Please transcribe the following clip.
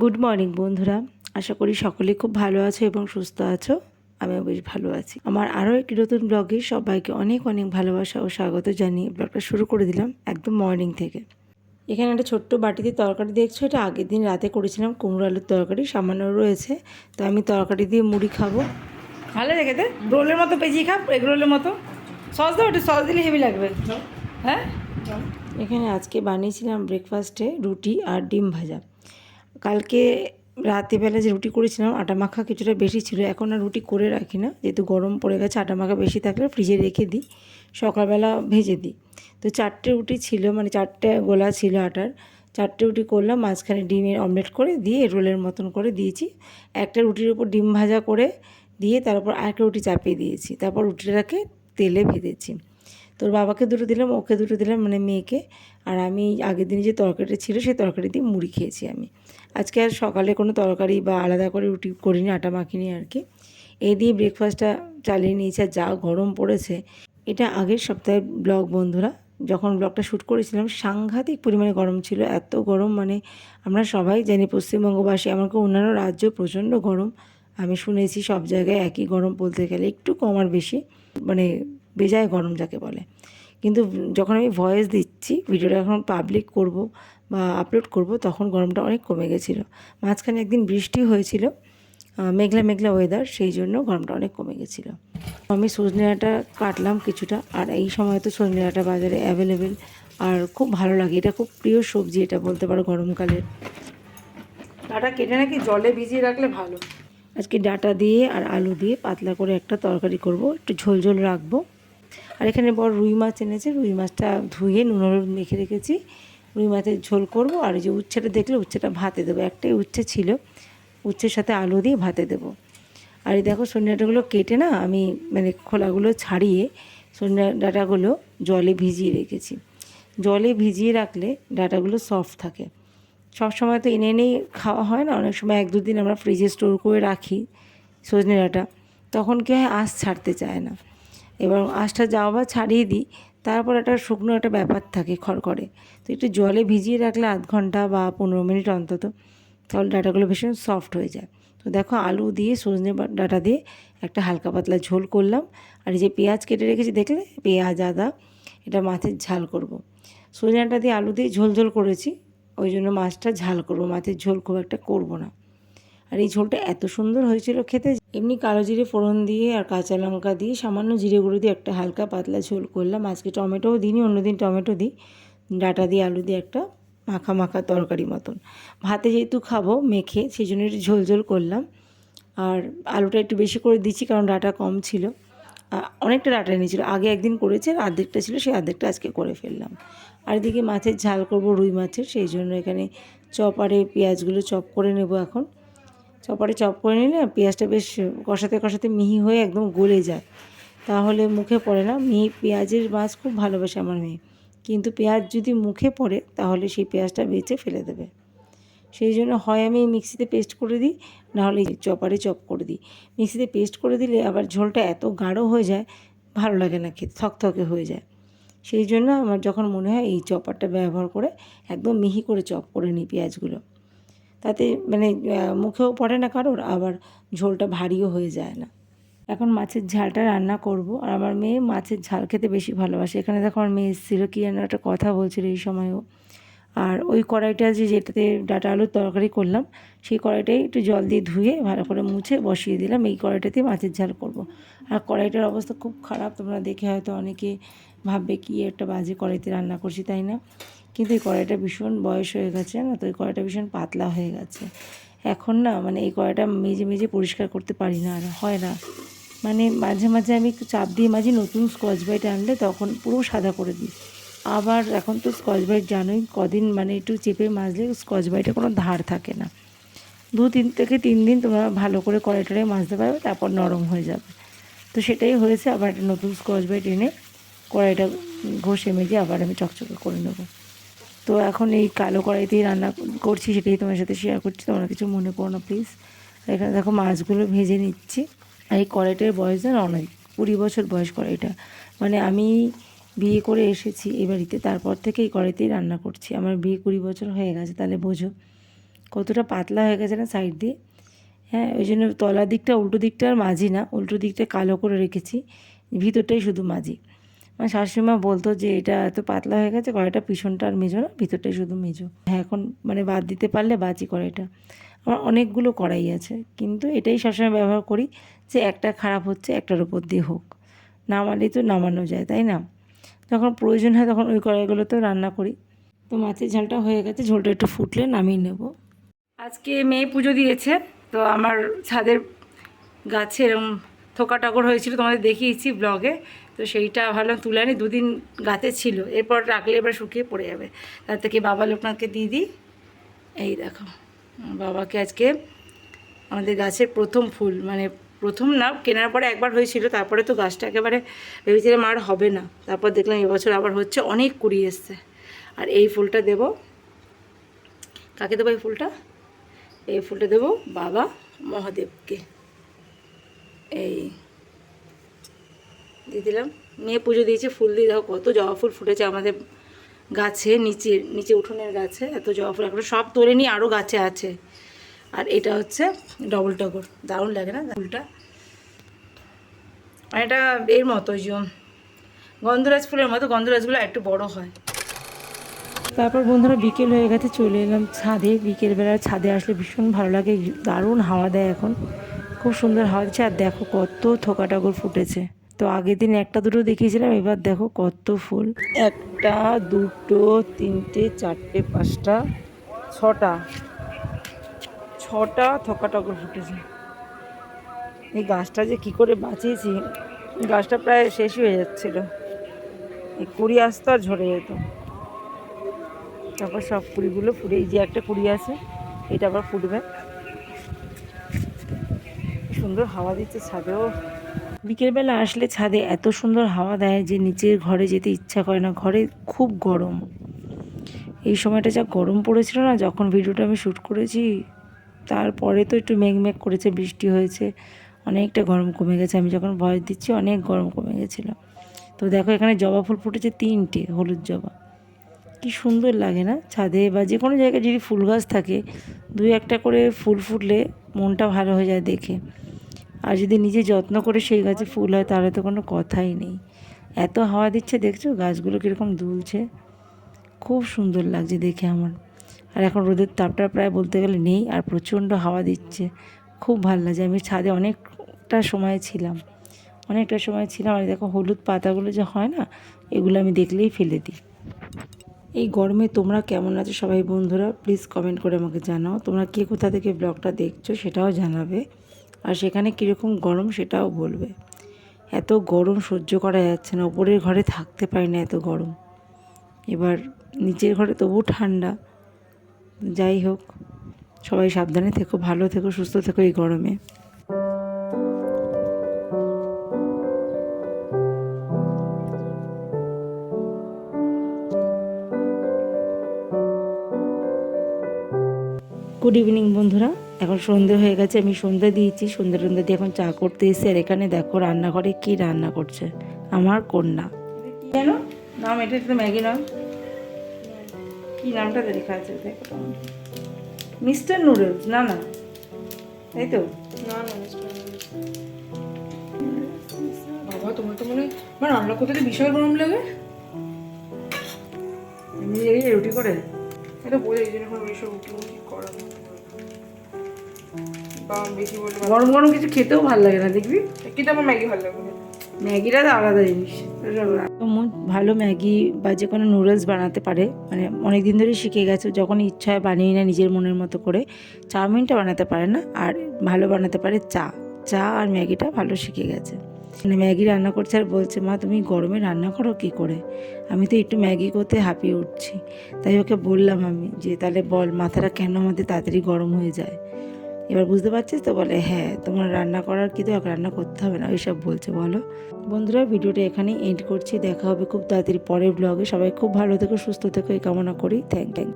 Good morning বন্ধুরা। আশা করি সকলে খুব ভালো আছো এবং সুস্থ আছো। আমিও বেশ ভালো আছি। আমার আরও একটি নতুন ব্লগে সবাইকে অনেক অনেক ভালোবাসা ও স্বাগত জানিয়ে ব্লগটা শুরু করে দিলাম একদম মর্নিং থেকে। এখানে একটা ছোট্ট বাটিতে তরকারি দেখছ? এটা আগের দিন রাতে করেছিলাম কুমড়ো আলুর তরকারি সামান্য রয়েছে। তো আমি তরকারি দিয়ে মুড়ি খাব। ভালো লাগে তো? রোলের মতো পেঁচিয়ে খাব এগ রোলের মতো। সস দাও একটু সস দিলে হেভি লাগবে। হ্যাঁ? এখানে আজকে বানিয়েছিলাম ব্রেকফাস্টে রুটি আর ডিম ভাজা। কালকে রাতেবেলা যে রুটি করেছিলাম, আটা মাখা কিছুটা বেশি ছিল। এখন আর রুটি করে রাখি না। যেহেতু গরম পড়ে গেছে, আটা মাখা বেশি থাকলে ফ্রিজে রেখে দিই। সকালবেলা ভেজে দিই। তো চারটে রুটি ছিল মানে চারটে গোলা ছিল আটার। চারটে রুটি করলাম, মাঝখানে ডিমের অমলেট করে দিয়ে রোলের মতন করে দিয়েছি। একটা রুটির উপর ডিম ভাজা করে দিয়ে তারপর আরেকটা রুটি চাপিয়ে দিয়েছি। তারপর রুটিটাকে তেলে ভেজেছি। তোর বাবাকে দুটো দিলাম, ওকে দুটো দিলাম মানে মেয়েকে। আর আমি আগের দিনে যে তরকারিটা ছিল, সেই তরকারি দিয়ে মুড়ি খেয়েছি আমি। আজকে আর সকালে কোনো তরকারি বা আলাদা করে রুটি করিনি, আটা মাখিনি আর কি। এই দিয়ে ব্রেকফাস্টটা চালিয়ে নিয়েছি, আর যা গরম পড়েছে। এটা আগের সপ্তাহের ব্লগ বন্ধুরা। যখন ব্লগটা শ্যুট করেছিলাম, সাংঘাতিক পরিমাণে গরম ছিল, এত গরম মানে আমরা সবাই জানি পশ্চিমবঙ্গবাসী আমাকে অন্যান্য রাজ্য প্রচণ্ড গরম। আমি শুনেছি সব জায়গায় একই গরম বলতে গেলে একটু কম আর বেশি মানে বেজায় গরম যাকে বলে। কিন্তু যখন আমি ভয়েস দিচ্ছি ভিডিওটা যখন পাবলিক করব বা আপলোড করব তখন গরমটা অনেক কমে গেছিল। মাঝখানে একদিন বৃষ্টি হয়েছিল মেঘলা মেঘলা ওয়েদার সেই জন্য গরমটা অনেক কমে গেছিল। আমি সজনে ডাঁটা কাটলাম কিছুটা আর এই সময় তো সজনে ডাঁটা বাজারে অ্যাভেলেবেল আর খুব ভালো লাগে। এটা খুব প্রিয় সবজি এটা বলতে পারো গরমকালের। ডাটা কেটে নাকি জলে ভিজিয়ে রাখলে ভালো? আজকে ডাটা দিয়ে আর আলু দিয়ে পাতলা করে একটা তরকারি করব একটু ঝোল ঝোল রাখব। আর এখানে বড় রুই মাছ এনেছে, রুই মাছটা ধুয়ে নুন হলুদ মেখে রেখেছি। রুই মাছের ঝোল করব, আর যে উচ্ছেটা দেখলে, উচ্ছেটা ভাতে দেবো। একটাই উচ্ছে ছিল, উচ্ছের সাথে আলু দিয়ে ভাতে দেবো। আর এই দেখো সন্ধ্যা ডাঁটাগুলো কেটে না, আমি মানে খোলাগুলো ছাড়িয়ে সন্ধ্যা ডাঁটাগুলো জলে ভিজিয়ে রেখেছি। জলে ভিজিয়ে রাখলে ডাঁটাগুলো সফট থাকে। সব সময় তো এনে এনেই খাওয়া হয় না, অনেক সময় এক দুদিন আমরা ফ্রিজে স্টোর করে রাখি সজনে ডাঁটা। তখন কী হয়, আঁশ ছাড়তে চায় না। এবার আঁশটা যাওয়া বা ছাড়িয়ে দিই, তারপর একটা শুকনো একটা ব্যাপার থাকে খড়খড়ে। তো একটু জলে ভিজিয়ে রাখলে আধ ঘণ্টা বা পনেরো মিনিট অন্তত, তাহলে ডাটাগুলো ভীষণ সফট হয়ে যায়। তো দেখো আলু দিয়ে সজনে ডাটা দিয়ে একটা হালকা পাতলা ঝোল করলাম। আর এই যে পেঁয়াজ কেটে রেখেছি, দেখলে? পেঁয়াজ, আদা, এটা মাছের ঝাল করব। সজনে ডাঁটা দিয়ে আলু দিয়ে ঝোল ঝোল করেছি, ওই জন্য মাছটা ঝাল করব, মাছের ঝোল খুব একটা করব না। আর এই ঝোলটা এত সুন্দর হয়েছিল খেতে এমনি কালো জিরে ফোড়ন দিয়ে আর কাঁচা লঙ্কা দিয়ে সামান্য জিরে গুঁড়ো দিয়ে একটা হালকা পাতলা ঝোল করলাম। আজকে টমেটোও দিইনি, অন্যদিন টমেটো দিই। ডাটা দিয়ে আলু দিয়ে একটা মাখা মাখা তরকারি মতন। ভাতে যেহেতু খাব মেখে সেই জন্য একটু ঝোল ঝোল করলাম। আর আলুটা একটু বেশি করে দিচ্ছি কারণ ডাটা কম ছিল। অনেকটা ডাটা নিয়েছিল আগে একদিন করেছে, আর অর্ধেকটা ছিল, সেই অর্ধেকটা আজকে করে ফেললাম। আর এদিকে মাছের ঝাল করব রুই মাছের, সেই জন্য এখানে চপারে পেঁয়াজগুলো চপ করে নেব এখন। চপারে চপ করে নিলে পেঁয়াজটা বেশ কষাতে কষাতে মিহি হয়ে একদম গলে যায়। তাহলে মুখে পড়ে না। মিহি পেঁয়াজের মাছ খুব ভালোবাসে আমার মেয়ে। কিন্তু পেঁয়াজ যদি মুখে পড়ে, তাহলে সেই পেঁয়াজটা বেঁচে ফেলে দেবে। সেই জন্য হয় আমি মিক্সিতে পেস্ট করে দিই নাহলে চপারে চপ করে দিই। মিক্সিতে পেস্ট করে দিলে আবার ঝোলটা এত গাঢ় হয়ে যায়, ভালো লাগে না খেতে, থকথকে হয়ে যায়। সেই জন্য আমার যখন মনে হয় এই চপারটা ব্যবহার করে একদম মিহি করে চপ করে নিই পেঁয়াজগুলো। তাতে মানে মুখেও পড়ে না কারোর, আবার ঝোলটা ভারীও হয়ে যায় না। এখন মাছের ঝালটা রান্না করব, আর আমার মেয়ে মাছের ঝাল খেতে বেশি ভালোবাসে। এখানে দেখো আমার মেয়ে এসেছিল, কি যেন একটা কথা বলছিল এই সময়ও। আর ওই কড়াইটা যে যেটাতে ডাটা আলুর তরকারি করলাম, সেই কড়াইটাই একটু জল দিয়ে ধুয়ে ভালো করে মুছে বসিয়ে দিলাম। এই কড়াইটাতে মাছের ঝাল করব। আর কড়াইটার অবস্থা খুব খারাপ, তোমরা দেখে হয়তো অনেকে ভাববে, কি একটা বাজে কড়াইতে রান্না করছি, তাই না? কিন্তু এই কড়াইটা ভীষণ বয়স হয়ে গেছে, না? তো এই কড়াইটা ভীষণ পাতলা হয়ে গেছে। এখন না মানে এই কড়াইটা মেজে মেজে পরিষ্কার করতে পারি না আর, হয় না। মানে মাঝে মাঝে আমি একটু চাপ দিয়ে মাঝে নতুন স্কচ ব্রাইট আনলে তখন পুরো সাদা করে দিই। আবার এখন তো স্কচ ব্রাইট জানোই, কদিন মানে একটু চেপে মাজলে স্কচ ব্রাইটে কোনো ধার থাকে না। দু তিন থেকে তিন দিন তোমরা ভালো করে কড়াইটারে মাজতে পারবে, তারপর নরম হয়ে যাবে। তো সেটাই হয়েছে, আবার একটা নতুন স্কচ ব্রাইট এনে কড়াইটা ঘষে মেজে আবার আমি চকচকে করে নেব। তো এখন এই কালো কড়াইতেই রান্না করছি, সেটাই তোমার সাথে শেয়ার করছি। তোমরা কিছু মনে করো না প্লিজ এখানে দেখো মাছগুলো ভেজে নিচ্ছি। আর এই কড়াইটার বয়স যেন অনেক, কুড়ি বছর বয়স কড়াইটা। মানে আমি বিয়ে করে এসেছি এই বাড়িতে, তারপর থেকে এই কড়াইতেই রান্না করছি। আমার বিয়ে কুড়ি বছর হয়ে গেছে, তাহলে বোঝো। কতটা পাতলা হয়ে গেছে না সাইড দিয়ে? হ্যাঁ ওই জন্য তলার দিকটা, উল্টো দিকটা আর মাঝি না। উল্টো দিকটা কালো করে রেখেছি, ভিতরটাই শুধু মাঝি। আমার শাশুড়িমা বলতো যে, এটা এত পাতলা হয়ে গেছে, কড়াইটা পিছনটা আর মেজো না, ভিতরটাই শুধু মেজো। হ্যাঁ এখন মানে বাদ দিতে পারলে বাজি কড়াইটা। আমার অনেকগুলো কড়াই আছে, কিন্তু এটাই সবসময় ব্যবহার করি যে, একটা খারাপ হচ্ছে, একটার উপর দিয়ে হোক। নামালেই তো নামানো যায়, তাই না? যখন প্রয়োজন হয় তখন ওই কড়াইগুলোতেও রান্না করি। তো মাছের ঝালটা হয়ে গেছে, ঝোলটা একটু ফুটলে নামিয়ে নেব। আজকে মেয়ে পুজো দিয়েছে, তো আমার ছাদের গাছে এরকম থোকা টাকর হয়েছিল, তোমাদের দেখিয়েছি ব্লগে। তো সেইটা ভাবলাম তুলে আনি, দুদিন গাতে ছিল। এরপর রাখলে এবার শুকিয়ে পড়ে যাবে। তার থেকে বাবা লোকনাথকে দিয়ে দিই। এই দেখো, বাবাকে আজকে আমাদের গাছের প্রথম ফুল মানে প্রথম না, কেনার পরে একবার হয়েছিল, তারপরে তো গাছটা একেবারে ভেবেছিলাম আর হবে না। তারপর দেখলাম এবছর আবার হচ্ছে, অনেক কুড়ি এসছে। আর এই ফুলটা দেব। কাকে দেবো এই ফুলটা? এই ফুলটা দেবো বাবা মহাদেবকে। এই দিয়ে দিলাম। মেয়ে পুজো দিয়েছে, ফুল দিয়ে দেখো কত জবা ফুল ফুটেছে আমাদের গাছে, নিচে নিচে উঠোনের গাছে, এত জবা ফুল এখন সব তোলে নিয়ে আরও গাছে আছে। আর এটা হচ্ছে ডবল টগর, দারুণ লাগে না ফুলটা? আর এটা এর মতো যে গন্ধরাজ ফুলের মতো, গন্ধরাজগুলো একটু বড় হয়। তারপর বন্ধুরা বিকেল হয়ে গেছে, চলে এলাম ছাদে। বিকেলবেলা ছাদে আসলে ভীষণ ভালো লাগে, দারুণ হাওয়া দেয় এখন। খুব সুন্দর হাওয়া দিচ্ছে, আর দেখো কত থোকা টাগর ফুটেছে। তো আগের দিন একটা দুটো দেখিয়েছিলাম, এবার দেখো কত ফুল। একটা, দুটো, তিনটে, চারটে, পাঁচটা, ছটা। ছটা থকা টগর ফুটেছে। এই গাছটা যে কি করে বাঁচিয়েছি, গাছটা প্রায় শেষই হয়ে যাচ্ছিল। এই কুড়ি আসতো আর ঝরে যেত। তারপর সব কুড়িগুলো ফুটে, এই যে একটা কুড়ি আছে, এটা আবার ফুটবে। সুন্দর হাওয়া দিচ্ছে ছাদেও। বিকেলবেলা আসলে ছাদে এত সুন্দর হাওয়া দেয় যে নিচের ঘরে যেতে ইচ্ছা করে না, ঘরে খুব গরম। এই সময়টা যা গরম পড়েছিল না, যখন ভিডিওটা আমি শ্যুট করেছি, তারপরে তো একটু মেঘ মেঘ করেছে, বৃষ্টি হয়েছে, অনেকটা গরম কমে গেছে। আমি যখন ভয়েস দিচ্ছি, অনেক গরম কমে গেছিল। তো দেখো, এখানে জবা ফুল ফুটেছে তিনটে, হলুদ জবা। কি সুন্দর লাগে না ছাদে বা যে কোনো জায়গায় যদি ফুল গাছ থাকে, দুই একটা করে ফুল ফুটলে মনটা ভালো হয়ে যায় দেখে। আর যদি নিজে যত্ন করে সেই গাছে ফুল হয়, তাহলে তো কোনো কথাই নেই। এত হাওয়া দিচ্ছে, দেখছ? গাছগুলো কীরকম দুলছে। খুব সুন্দর লাগছে দেখে আমার। আর এখন রোদের তাপটা প্রায় বলতে গেলে নেই, আর প্রচণ্ড হাওয়া দিচ্ছে। খুব ভালো লাগছে। আমি ছাদে অনেকটা সময় ছিলাম। অনেকটা সময় ছিলাম, আর দেখো হলুদ পাতাগুলো যে হয় না, এগুলো আমি দেখলেই ফেলে দিই। এই গরমে তোমরা কেমন আছো সবাই বন্ধুরা প্লিজ কমেন্ট করে আমাকে জানাও। তোমরা কে কোথা থেকে ব্লগটা দেখছ সেটাও জানাবে। আর সেখানে কীরকম গরম সেটাও বলবে। এত গরম সহ্য করা যাচ্ছে না, ওপরের ঘরে থাকতে পারি না এত গরম। এবার নিচের ঘরে তবু ঠান্ডা। যাই হোক, সবাই সাবধানে থেকো, ভালো থেকো, সুস্থ থেকো এই গরমে। গুড ইভিনিং বন্ধুরা। এখন সন্ধে হয়ে গেছে আমি সন্ধে দিয়েছি। সন্ধে টন্ধে দিয়ে এখন চা করতে এসে আর এখানে দেখো রান্নাঘরে কি রান্না করছে। আমার কন্যা। কেন নাম এটা তো ম্যাগি নাম। কি নামটা লেখা আছে দেখো মিস্টার নুডলস না না। তাই তো? বাবা তোমার তো মনে আমার রান্না করতে বিশাল গরম লাগে। এমনি রুটি করে? এটা বোঝা এই জন্য এখন ওইসব রুটি করা বা বেশি বলে গরম গরম কিছু খেতেও ভালো লাগে না দেখবি? কিন্তু আমার ম্যাগি ভালো লাগে ম্যাগিটা তো আলাদা জিনিস তো ভালো ম্যাগি বা যে কোনো নুডলস বানাতে পারে মানে অনেক দিন ধরেই শিখে গেছে যখন ইচ্ছা হয় বানিয়ে না নিজের মনের মতো করে চাউমিনটা বানাতে পারে না আর ভালো বানাতে পারে চা। চা আর ম্যাগিটা ভালো শিখে গেছে। মানে ম্যাগি রান্না করছে আর বলছে, মা, তুমি গরমে রান্না করো কী করে? আমি তো একটু ম্যাগি করতে হাঁপিয়ে উঠছি। তাই ওকে বললাম আমি যে, তাহলে বল, মাথাটা কেন আমাদের তাড়াতাড়ি গরম হয়ে যায়? এবার বুঝতে পারছিস তো? বলে হ্যাঁ তোমার রান্না করার কি দরকার? রান্না করতে হবে না, ওইসব বলছে, বলো। বন্ধুরা, ভিডিওটা এখানে এন্ড করছি। দেখা হবে খুব তাড়াতাড়ি পরের ব্লগে সবাই খুব ভালো থেকো, সুস্থ থেকো, এই কামনা করি। Thank thank